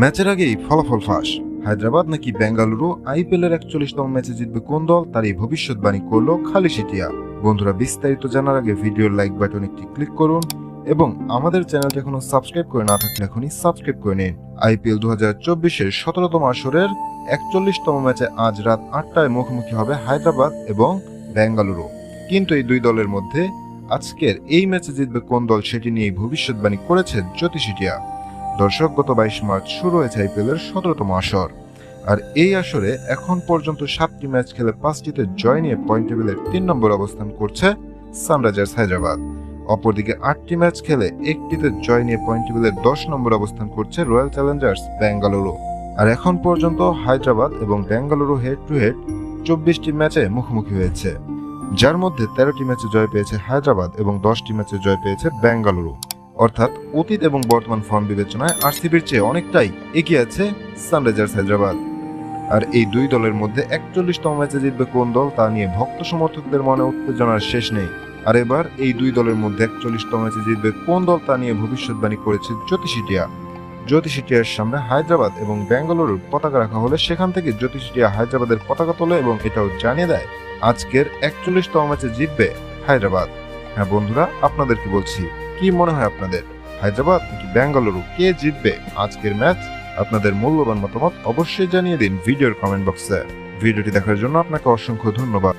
ম্যাচের আগেই ফলাফল ফাঁস। হায়দ্রাবাদ নাকি বেঙ্গালুরু, আইপিএলের একচল্লিশতম ম্যাচে জিতবে কোন দল, তার এই ভবিষ্যৎবাণী করল খালি সিটিয়া। বন্ধুরা, বিস্তারিত জানার আগে ভিডিওর লাইক বাটন একটি ক্লিক করুন এবং আমাদের চ্যানেলটি এখনও সাবস্ক্রাইব করে না থাকলে এখনই সাবস্ক্রাইব করে নিন। আইপিএল দু হাজার চব্বিশের সতেরোতম আসরের একচল্লিশতম ম্যাচে আজ রাত আটটায় মুখোমুখি হবে হায়দ্রাবাদ এবং বেঙ্গালুরু। কিন্তু এই দুই দলের মধ্যে আজকের এই ম্যাচে জিতবে কোন দল, সেটি নিয়ে ভবিষ্যৎবাণী করেছে জ্যোতিষিটিয়া দর্শক, গত বাইশ মার্চ শুরু হয়েছে আইপিএল এর সতেরোতম আসর। আর এই আসরে এখন পর্যন্ত সাতটি ম্যাচ খেলে পাঁচটিতে জয় নিয়ে পয়েন্ট টেবিলের তিন নম্বর অবস্থান করছে সানরাইজার্স হায়দ্রাবাদ। অপরদিকে আটটি ম্যাচ খেলে একটিতে জয় নিয়ে পয়েন্ট টেবিলের দশ নম্বর অবস্থান করছে রয়্যাল চ্যালেঞ্জার্স বেঙ্গালুরু আর এখন পর্যন্ত হায়দ্রাবাদ এবং বেঙ্গালুরু হেড টু হেড চব্বিশটি ম্যাচে মুখোমুখি হয়েছে। যার মধ্যে তেরোটি ম্যাচে জয় পেয়েছে হায়দ্রাবাদ এবং দশটি ম্যাচে জয় পেয়েছে বেঙ্গালুরু অর্থাৎ অতীত এবং বর্তমান ফর্ম বিবেচনায় আরসিবির চেয়ে অনেকটাই এগিয়ে আছে সানরাইজার্স হায়দ্রাবাদ। আর এই দুই দলের মধ্যে একচল্লিশতম ম্যাচে জিতবে কোন দল তা নিয়ে ভক্ত সমর্থকদের মনে উত্তেজনার শেষ নেই। আর এবার এই দুই দলের মধ্যে একচল্লিশতম ম্যাচে জিতবে কোন দল তা নিয়ে ভবিষ্যৎবাণী করেছে জ্যোতিষিটিয়া জ্যোতিষিটিয়ার সামনে হায়দ্রাবাদ এবং বেঙ্গালুরুর পতাকা রাখা হলে সেখান থেকে জ্যোতিষিটিয়া হায়দ্রাবাদের পতাকা তোলে এবং এটাও জানিয়ে দেয়, আজকের একচল্লিশতম ম্যাচে জিতবে হায়দ্রাবাদ। হ্যাঁ বন্ধুরা, আপনাদেরকে বলছি কি মনে হয় আপনাদের? হায়দ্রাবাদ নাকি বেঙ্গালুরু কে জিতবে? আজকের ম্যাচ? আপনাদের মূল্যবান মতামত অবশ্যই জানিয়ে দিন ভিডিওর কমেন্ট বক্সে। ভিডিওটি দেখার জন্য আপনাকে অসংখ্য ধন্যবাদ।